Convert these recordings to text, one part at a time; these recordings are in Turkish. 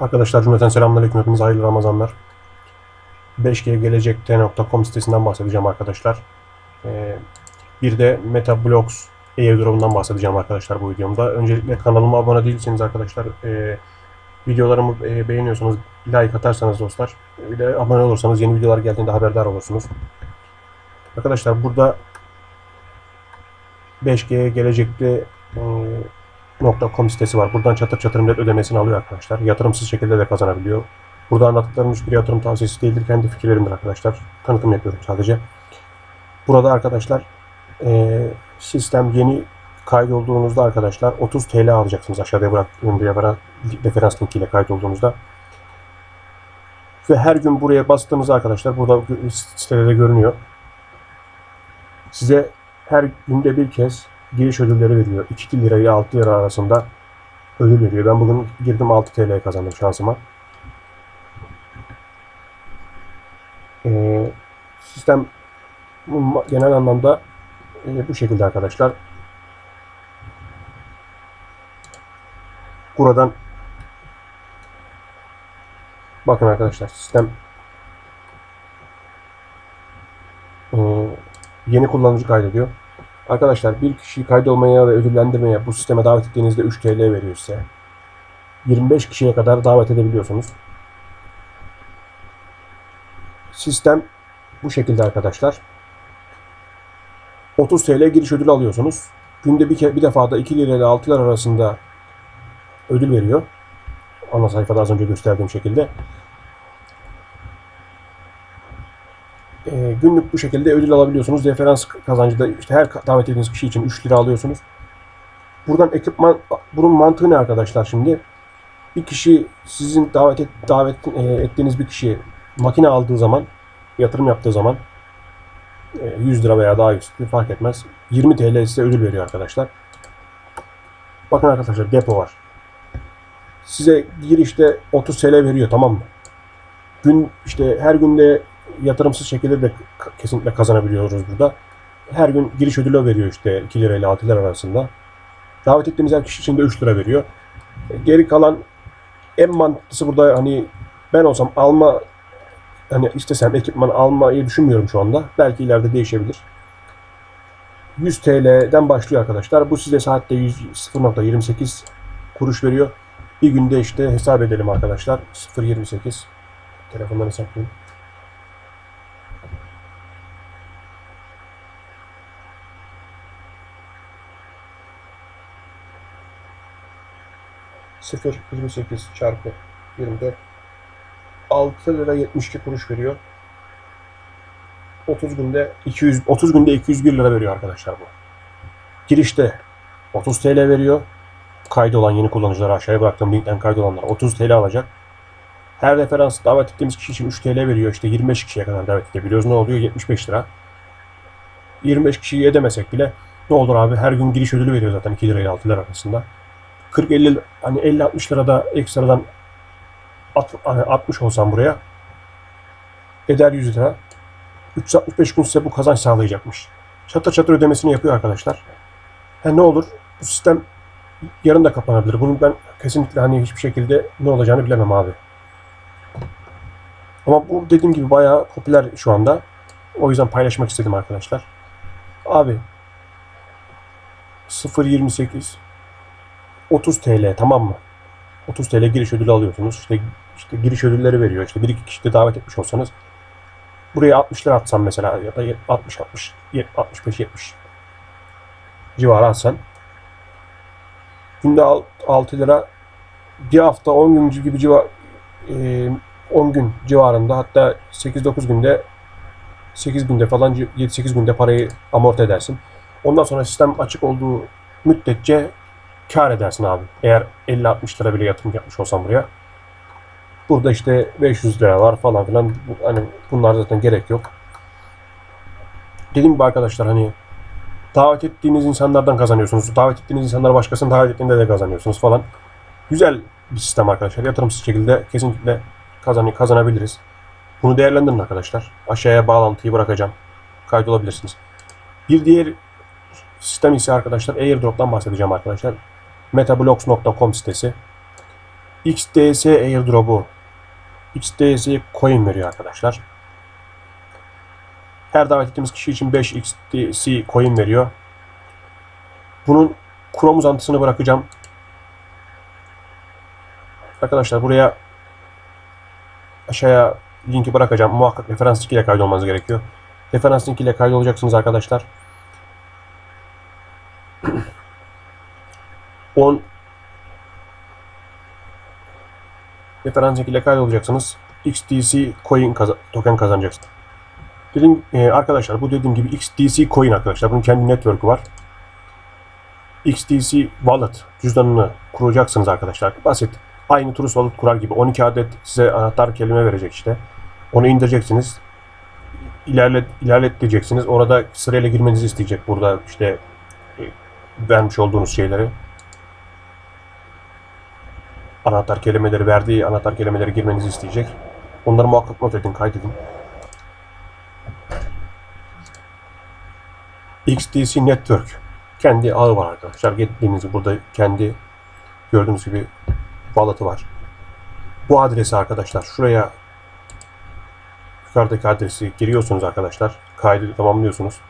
Arkadaşlar cümleten selamünaleyküm. Hepinize hayırlı Ramazanlar. 5G gelecekte.com sitesinden bahsedeceğim arkadaşlar. Ee, bir de Metablocks airdrop'undan bahsedeceğim arkadaşlar bu videomda. Öncelikle kanalıma abone değilseniz arkadaşlar e, videolarımı e, beğeniyorsanız like atarsanız dostlar bir de abone olursanız yeni videolar geldiğinde haberdar olursunuz. Arkadaşlar burada 5G gelecekte e, .com sitesi var. Buradan çatır çatır millet ödemesini alıyor arkadaşlar. Yatırımsız şekilde de kazanabiliyor. Burada anlattıklarım hiçbir yatırım tavsiyesi değildir. Kendi fikirlerimdir arkadaşlar. Tanıtım yapıyorum sadece. Burada arkadaşlar e, sistem yeni kaydolduğunuzda arkadaşlar 30 TL alacaksınız aşağıya bıraktığım referans, linkiyle kaydolduğunuzda. Ve her gün buraya bastığınızda arkadaşlar burada sitede de görünüyor. Size her günde bir kez giriş ödülleri veriyor. 2 lira ile 6 lira arasında ödül veriyor. Ben bugün girdim 6 TL kazandım şansıma. Ee, sistem genel anlamda e, bu şekilde arkadaşlar. Buradan bakın arkadaşlar sistem e, yeni kullanıcı kaydediyor. Arkadaşlar bir kişiyi kaydolmaya ve ödüllendirmeye bu sisteme davet ettiğinizde 3 TL veriyor size. 25 kişiye kadar davet edebiliyorsunuz. Sistem bu şekilde arkadaşlar. 30 TL giriş ödülü alıyorsunuz. Günde bir, ke- bir defa da 2 lira ile 6 lira arasında ödül veriyor. Ana sayfada az önce gösterdiğim şekilde. Ee, günlük bu şekilde ödül alabiliyorsunuz. Referans kazancı da işte her davet ettiğiniz kişi için 3 lira alıyorsunuz. Buradan ekipman, bunun mantığı ne arkadaşlar şimdi? Bir kişi sizin davet et, davet e, ettiğiniz bir kişi makine aldığı zaman, yatırım yaptığı zaman e, 100 lira veya daha yüksek fark etmez. 20 TL size ödül veriyor arkadaşlar. Bakın arkadaşlar depo var. Size girişte 30 TL veriyor tamam mı? Gün işte her günde yatırımsız şekilde de kesinlikle kazanabiliyoruz burada. Her gün giriş ödülü veriyor işte 2 lira ile 6 lira arasında. Davet ettiğiniz her kişi için de 3 lira veriyor. E, Geri kalan en mantıklısı burada hani ben olsam alma hani istesem ekipman almayı düşünmüyorum şu anda. Belki ileride değişebilir. 100 TL'den başlıyor arkadaşlar. Bu size saatte 100 0.28 kuruş veriyor. Bir günde işte hesap edelim arkadaşlar. 0.28 telefondan hesaplayayım. Sıfır 28 çarpı 24 6 lira 72 kuruş veriyor. 30 günde 200 30 günde 201 lira veriyor arkadaşlar bu. Girişte 30 TL veriyor. Kaydolan yeni kullanıcılara aşağıya bıraktığım linkten kaydolanlar 30 TL alacak. Her referans davet ettiğimiz kişi için 3 TL veriyor. İşte 25 kişiye kadar davet edebiliyoruz. Ne oluyor? 75 lira. 25 kişiyi edemesek bile ne olur abi her gün giriş ödülü veriyor zaten 2 lira ile 6 lira arasında. 40-50 hani 50-60 lirada ekstradan at, hani 60 olsam buraya eder 100 lira. 365 gün size bu kazanç sağlayacakmış. Çatır çatır ödemesini yapıyor arkadaşlar. Ha ne olur bu sistem yarın da kapanabilir. Bunu ben kesinlikle hani hiçbir şekilde ne olacağını bilemem abi. Ama bu dediğim gibi bayağı popüler şu anda. O yüzden paylaşmak istedim arkadaşlar. Abi 0.28 30 TL tamam mı? 30 TL giriş ödülü alıyorsunuz. İşte, işte giriş ödülleri veriyor. İşte bir iki kişi de davet etmiş olsanız buraya 60 lira atsam mesela ya da 60 60 65 70 civarı atsan günde 6 lira bir hafta 10 gün gibi civar e, 10 gün civarında hatta 8-9 günde 8 günde falan 7-8 günde parayı amorti edersin. Ondan sonra sistem açık olduğu müddetçe kar edersin abi. Eğer 50-60 lira bile yatırım yapmış olsan buraya. Burada işte 500 lira var falan filan. Hani bunlar zaten gerek yok. Dediğim gibi arkadaşlar hani davet ettiğiniz insanlardan kazanıyorsunuz. Davet ettiğiniz insanlar başkasını davet ettiğinde de kazanıyorsunuz falan. Güzel bir sistem arkadaşlar. Yatırımsız şekilde kesinlikle kazan kazanabiliriz. Bunu değerlendirin arkadaşlar. Aşağıya bağlantıyı bırakacağım. Kaydolabilirsiniz. Bir diğer sistem ise arkadaşlar airdrop'tan bahsedeceğim arkadaşlar. metablocks.com sitesi. XDS airdrop'u XDS coin veriyor arkadaşlar. Her davet ettiğimiz kişi için 5 XDC coin veriyor. Bunun Chrome uzantısını bırakacağım. Arkadaşlar buraya aşağıya linki bırakacağım. Muhakkak referans link ile kaydolmanız gerekiyor. Referans link ile kaydolacaksınız arkadaşlar. 10 referans link ile kaydolacaksınız. XDC coin kaza- token kazanacaksınız. Dedim e, arkadaşlar bu dediğim gibi XDC coin arkadaşlar. Bunun kendi network'ü var. XDC wallet cüzdanını kuracaksınız arkadaşlar. Basit. Aynı Trust Wallet kurar gibi 12 adet size anahtar kelime verecek işte. Onu indireceksiniz. İlerlet, ilerlet diyeceksiniz. Orada sırayla girmenizi isteyecek. Burada işte e, vermiş olduğunuz şeyleri. Anahtar kelimeleri verdiği anahtar kelimeleri girmenizi isteyecek. Onları muhakkak not edin, kaydedin. XDC Network kendi ağı var arkadaşlar. Gittiğiniz burada kendi gördüğünüz gibi wallet'ı var. Bu adresi arkadaşlar şuraya yukarıdaki adresi giriyorsunuz arkadaşlar. Kaydı tamamlıyorsunuz.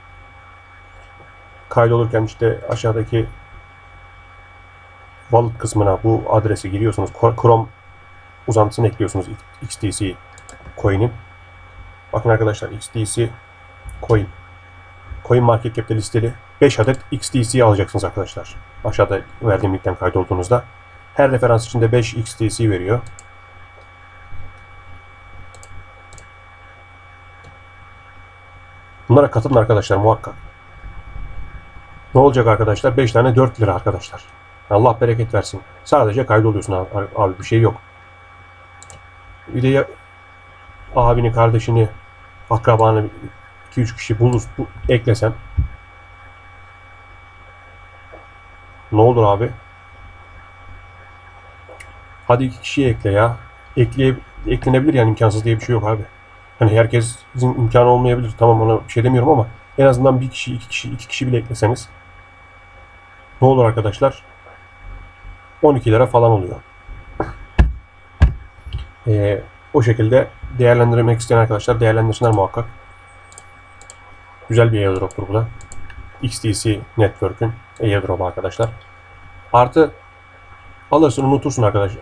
Kaydolurken işte aşağıdaki wallet kısmına bu adresi giriyorsunuz. Chrome uzantısını ekliyorsunuz XDC coin'in. Bakın arkadaşlar XDC coin. Coin Market Cap'te listeli 5 adet XDC alacaksınız arkadaşlar. Aşağıda verdiğim linkten kaydolduğunuzda. Her referans içinde 5 XDC veriyor. Bunlara katılın arkadaşlar muhakkak. Ne olacak arkadaşlar? 5 tane 4 lira arkadaşlar. Allah bereket versin. Sadece kaydoluyorsun abi, abi bir şey yok. Bir de ya, abini, kardeşini, akrabanı 2-3 kişi bulur, bu, eklesen ne olur abi? Hadi iki kişiyi ekle ya. Ekleye, eklenebilir yani imkansız diye bir şey yok abi. Hani herkesin imkanı olmayabilir. Tamam ona bir şey demiyorum ama en azından bir kişi, iki kişi, iki kişi bile ekleseniz ne olur arkadaşlar? 12 lira falan oluyor. Ee, o şekilde değerlendirmek isteyen arkadaşlar değerlendirsinler muhakkak. Güzel bir airdrop'tur bu da. XTC Network'ün airdrop arkadaşlar. Artı alırsın unutursun arkadaş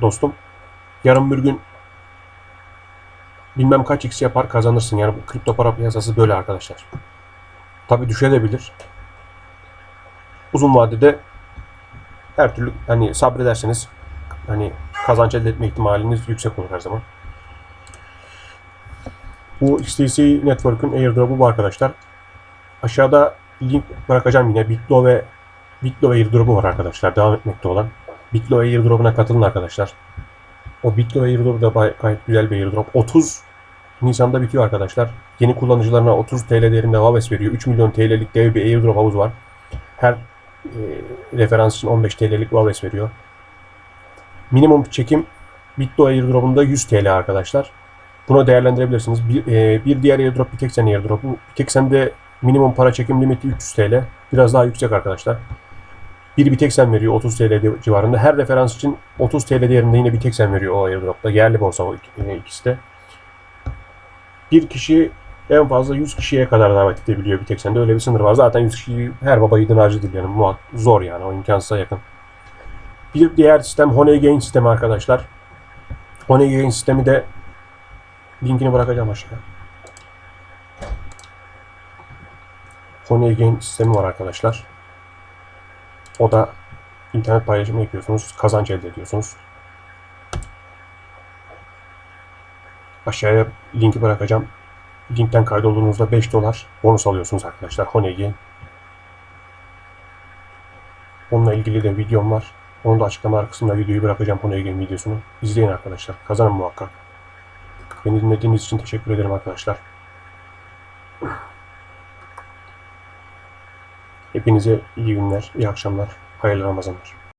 dostum. Yarın bir gün bilmem kaç x yapar kazanırsın. Yani bu kripto para piyasası böyle arkadaşlar. Tabi düşebilir. Uzun vadede her türlü hani sabrederseniz hani kazanç elde etme ihtimaliniz yüksek olur her zaman. Bu XTC Network'ün airdrop'u bu arkadaşlar. Aşağıda link bırakacağım yine. Bitlo ve Bitlo airdrop'u var arkadaşlar. Devam etmekte olan. Bitlo airdrop'una katılın arkadaşlar. O Bitlo airdrop da gayet güzel bir airdrop. 30 Nisan'da bitiyor arkadaşlar. Yeni kullanıcılarına 30 TL değerinde Waves veriyor. 3 milyon TL'lik dev bir airdrop havuz var. Her e, referans için 15 TL'lik Waves veriyor. Minimum çekim Bitlo airdrop'unda 100 TL arkadaşlar. Bunu değerlendirebilirsiniz. Bir, e, bir diğer airdrop Bitexen airdrop'u. Bitexen'de minimum para çekim limiti 300 TL. Biraz daha yüksek arkadaşlar. Bir Bitexen veriyor 30 TL civarında. Her referans için 30 TL değerinde yine Bitexen veriyor o airdrop'ta. Yerli borsa o e, ikisi de. Bir kişi en fazla 100 kişiye kadar davet edebiliyor Bitexen'de. Öyle bir sınır var. Zaten 100 kişi her baba yiğidin harcı değil yani. Zor yani. O imkansıza yakın. Bir diğer sistem Honey Gain sistemi arkadaşlar. Honey Gain sistemi de linkini bırakacağım aşağıya. Honey Gain sistemi var arkadaşlar. O da internet paylaşımı yapıyorsunuz. Kazanç elde ediyorsunuz. Aşağıya linki bırakacağım. Linkten kaydolduğunuzda 5 dolar bonus alıyorsunuz arkadaşlar. Honey Gain. Onunla ilgili de videom var. Onu da açıklama kısmında videoyu bırakacağım Honey Gain videosunu. İzleyin arkadaşlar. Kazanın muhakkak. Beni dinlediğiniz için teşekkür ederim arkadaşlar. Hepinize iyi günler, iyi akşamlar, hayırlı Ramazanlar.